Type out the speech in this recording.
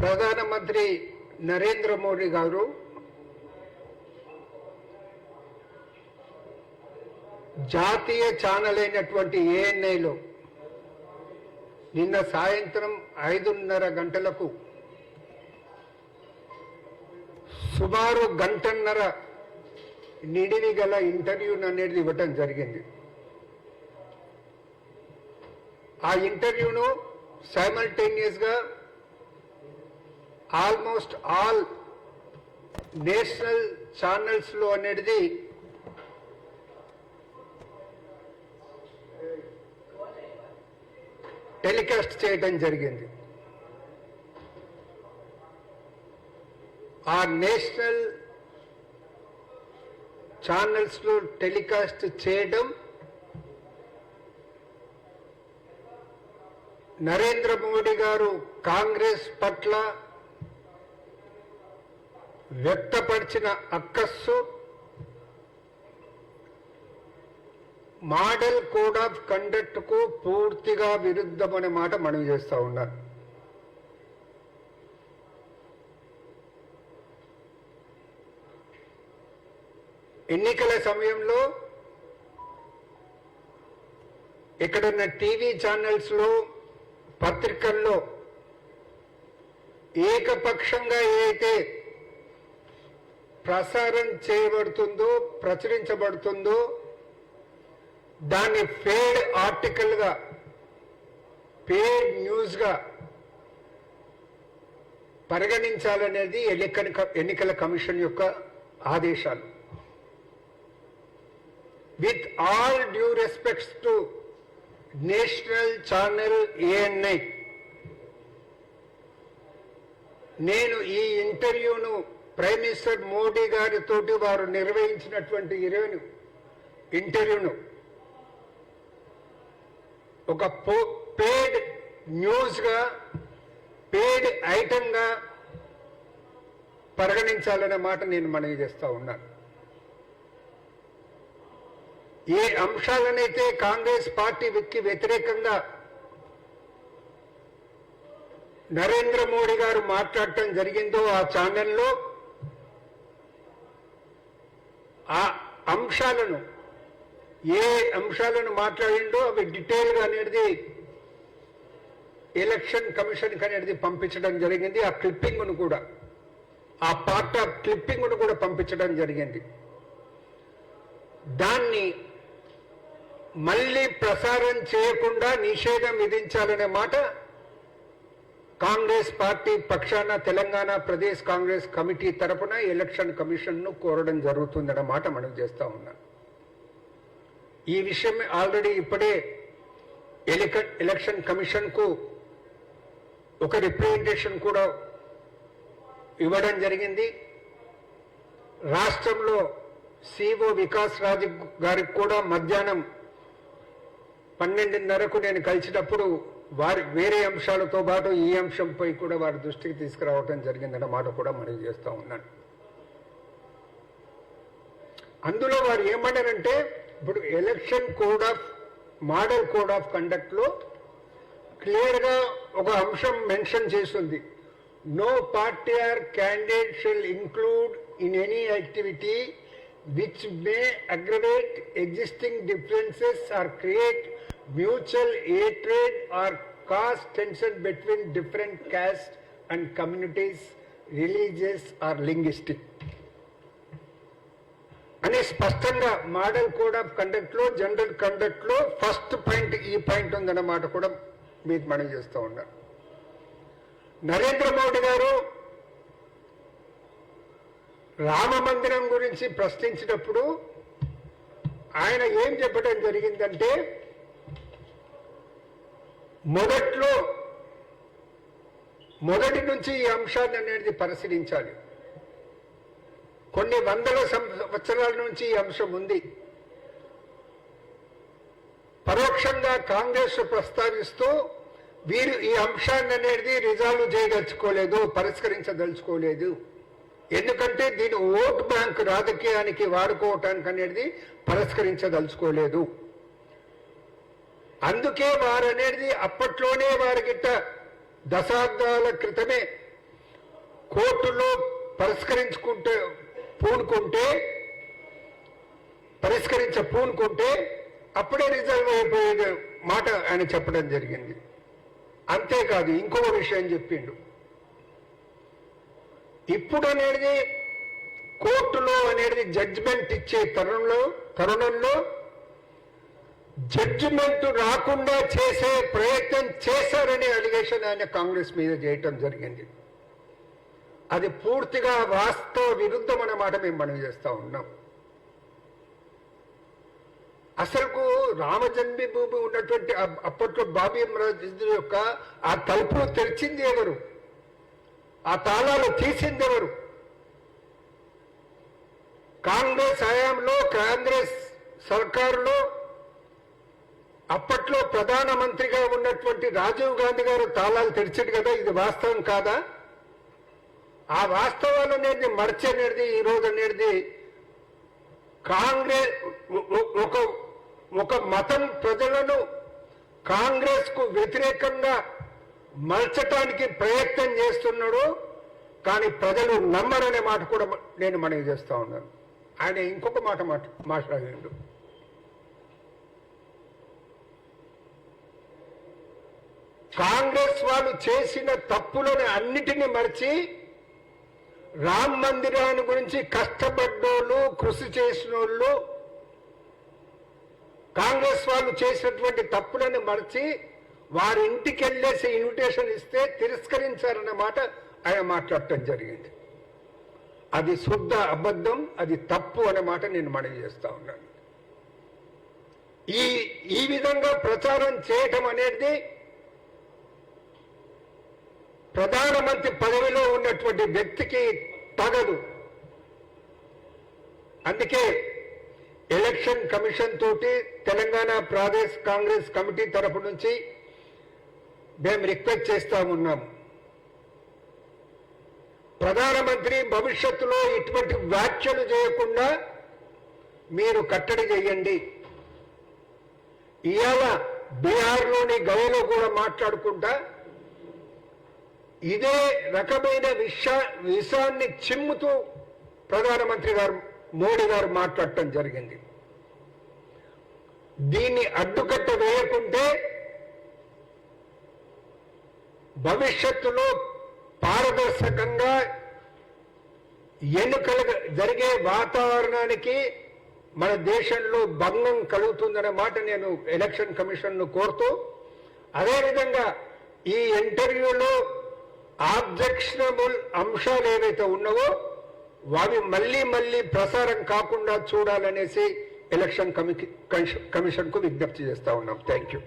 ప్రధానమంత్రి నరేంద్ర మోడీ గారు జాతీయ ఛానల్ అయినటువంటి ఏఎన్ఐలో నిన్న సాయంత్రం ఐదున్నర గంటలకు సుమారు గంటన్నర నిడివి గల ఇంటర్వ్యూను అనేది ఇవ్వటం జరిగింది. ఆ ఇంటర్వ్యూను సైమల్టేనియస్గా ఆల్మోస్ట్ ఆల్ నేషనల్ ఛానల్స్లో అనేది టెలికాస్ట్ చేయడం జరిగింది. ఆ నేషనల్ ఛానల్స్లో టెలికాస్ట్ చేయడం నరేంద్ర మోడీ గారు కాంగ్రెస్ పట్ల వ్యక్తపరిచిన అక్కస్సు మోడల్ కోడ్ ఆఫ్ కండక్ట్కు పూర్తిగా విరుద్ధమనే మాట మనం చేస్తా ఉన్నారు ఎన్నికల సమయంలో ఇక్కడున్న టీవీ ఛానల్స్లో పత్రికల్లో ఏకపక్షంగా ఏదైతే ప్రసారం చేయబడుతుందో ప్రచురించబడుతుందో దాన్ని ఫేడ్ ఆర్టికల్గా పేడ్ న్యూస్గా పరిగణించాలనేది ఎన్నికల ఎన్నికల కమిషన్ యొక్క ఆదేశాలు. With all due respects to national channel ANI నేను ఈ ఇంటర్వ్యూను ప్రైమ్ మినిస్టర్ మోడీ గారితోటి వారు నిర్వహించినటువంటి ఇరవై ఇంటర్వ్యూను ఒక పేడ్ న్యూస్గా పేడ్ ఐటమ్గా పరిగణించాలనే మాట నేను మనవి చేస్తా ఉన్నాను ఏ అంశాలనైతే కాంగ్రెస్ పార్టీ వ్యక్తి వ్యతిరేకంగా నరేంద్ర మోడీ గారు మాట్లాడటం జరిగిందో ఆ ఛానల్లో ఆ అంశాలను ఏ అంశాలను మాట్లాడిండో అవి డీటెయిల్గా అనేది ఎలక్షన్ కమిషన్కి అనేది పంపించడం జరిగింది ఆ క్లిప్పింగ్ను కూడా. ఆ పార్ట్ ఆఫ్ క్లిప్పింగ్ను కూడా పంపించడం జరిగింది. దాన్ని మళ్ళీ ప్రసారం చేయకుండా నిషేధం విధించాలనే మాట కాంగ్రెస్ పార్టీ పక్షాన తెలంగాణ ప్రదేశ్ కాంగ్రెస్ కమిటీ తరఫున ఎలక్షన్ కమిషన్ను కోరడం జరుగుతుందన్న మాట మనం చేస్తా ఉన్నాం. ఈ విషయం ఆల్రెడీ ఇప్పుడే ఎలక్షన్ కమిషన్కు ఒక రిప్రజెంటేషన్ కూడా ఇవ్వడం జరిగింది. రాష్ట్రంలో సిఓ వికాస్ రాజ్ గారికి కూడా మధ్యాహ్నం పన్నెండున్నరకు నేను కలిసినప్పుడు వారి వేరే అంశాలతో పాటు ఈ అంశంపై కూడా వారి దృష్టికి తీసుకురావటం జరిగిందన్న మాట కూడా మనం చేస్తూ ఉన్నాను. అందులో వారు ఏమన్నారంటే ఇప్పుడు election code of model code of కండక్ట్లో క్లియర్గా ఒక అంశం మెన్షన్ చేస్తుంది. No party or candidate shall include in any activity which may aggravate existing differences or create mutual hatred or caste tension between different caste and communities religious or linguistic అని స్పష్టంగా model code of కండక్ట్లో general కండక్ట్లో first point ఈ point ఉందన్నమాట కూడా మీకు మనం చేస్తూ ఉన్నారు. నరేంద్ర మోడీ గారు రామ మందిరం గురించి ప్రశ్నించినప్పుడు ఆయన ఏం చెప్పడం జరిగిందంటే మొదట్లో మొదటి నుంచి ఈ అంశాన్ని అనేది పరిశీలించాలి. కొన్ని వందల సంవత్సరాల నుంచి ఈ అంశం ఉంది. పరోక్షంగా కాంగ్రెస్ ప్రస్తావిస్తూ వీరు ఈ అంశాన్ని అనేది రిజాల్వ్ చేయదలుచుకోలేదు పరిష్కరించదలుచుకోలేదు. ఎందుకంటే దీని ఓట్ బ్యాంక్ రాజకీయానికి వాడుకోవటానికి అనేది పరిష్కరించదలుచుకోలేదు. అందుకే వారు అనేది అప్పట్లోనే వారి గిట్ట దశాబ్దాల క్రితమే కోర్టులో పరిష్కరించుకుంటే పూనుకుంటే పరిష్కరించ పూనుకుంటే అప్పుడే రిజల్వ్ అయిపోయే మాట ఆయన చెప్పడం జరిగింది. అంతేకాదు ఇంకో విషయం చెప్పిండు. ఇప్పుడు అనేది కోర్టులో అనేది జడ్జిమెంట్ ఇచ్చే తరుణంలో తరుణంలో జడ్జిమెంట్ రాకుండా చేసే ప్రయత్నం చేశారనే అలిగేషన్ ఆయన కాంగ్రెస్ మీద చేయటం జరిగింది. అది పూర్తిగా వాస్తవ విరుద్ధం అన్నమాట మాట మేము మనం చేస్తూ ఉన్నాం. అసలుకు రామజన్మి భూమి ఉన్నటువంటి అప్పట్లో బాబీ మహారాజు యొక్క ఆ తలుపులు తెరిచింది ఎవరు? ఆ తాళాలు తీసింది ఎవరు? కాంగ్రెస్ హయాంలో కాంగ్రెస్ సర్కారులో అప్పట్లో ప్రధానమంత్రిగా ఉన్నటువంటి రాజీవ్ గాంధీ గారు తాళాలు తెరిచాడు కదా ఇది వాస్తవం కాదా? ఆ వాస్తవాలు అనేది మర్చనేది ఈరోజు అనేది కాంగ్రెస్ ఒక ఒక మతం ప్రజలను కాంగ్రెస్కు వ్యతిరేకంగా మలచటానికి ప్రయత్నం చేస్తున్నాడు కానీ ప్రజలు నమ్మరనే మాట కూడా నేను మనవి చేస్తా ఉన్నాను. ఆయన ఇంకొక మాట మాట మాట్లాడాడు. కాంగ్రెస్ వాళ్ళు చేసిన తప్పులను అన్నిటినీ మరిచి రామ్ మందిరాన్ని గురించి కష్టపడ్డోళ్ళు కృషి చేసిన వాళ్ళు కాంగ్రెస్ వాళ్ళు చేసినటువంటి తప్పులను మరచి వారి ఇంటికి వెళ్ళేసి ఇన్విటేషన్ ఇస్తే తిరస్కరించారన్న మాట ఆయన మాట్లాడటం జరిగింది. అది శుద్ధ అబద్ధం అది తప్పు అనే మాట నేను మనవి చేస్తా ఉన్నాను. ఈ ఈ విధంగా ప్రచారం చేయటం అనేది ప్రధానమంత్రి పదవిలో ఉన్నటువంటి వ్యక్తికి తగదు. అందుకే ఎలక్షన్ కమిషన్ తోటి తెలంగాణ ప్రాదేశ్ కాంగ్రెస్ కమిటీ తరపు నుంచి మేము రిక్వెస్ట్ చేస్తా ఉన్నాం ప్రధానమంత్రి భవిష్యత్తులో ఇటువంటి వ్యాఖ్యలు చేయకుండా మీరు కట్టడి చేయండి. ఇవాళ బీహార్లోని గయలో కూడా మాట్లాడుకుంటా ఇదే రకమైన విష విషాన్ని చిమ్ముతూ ప్రధానమంత్రి గారు మోడీ గారు మాట్లాడటం జరిగింది. దీన్ని అడ్డుకట్ట వేయకుంటే భవిష్యత్తులో పారదర్శకంగా ఎన్నికలు జరిగే వాతావరణానికి మన దేశంలో భంగం కలుగుతుందనే మాట నేను ఎలక్షన్ కమిషన్ను కోరుతూ అదేవిధంగా ఈ ఇంటర్వ్యూలో ఆబ్జెక్షనబుల్ అంశాలు ఏవైతే ఉన్నావో అవి మళ్ళీ మళ్ళీ ప్రసారం కాకుండా చూడాలనేసి ఎలక్షన్ కమి కమిషన్కు విజ్ఞప్తి చేస్తా ఉన్నాం. Thank you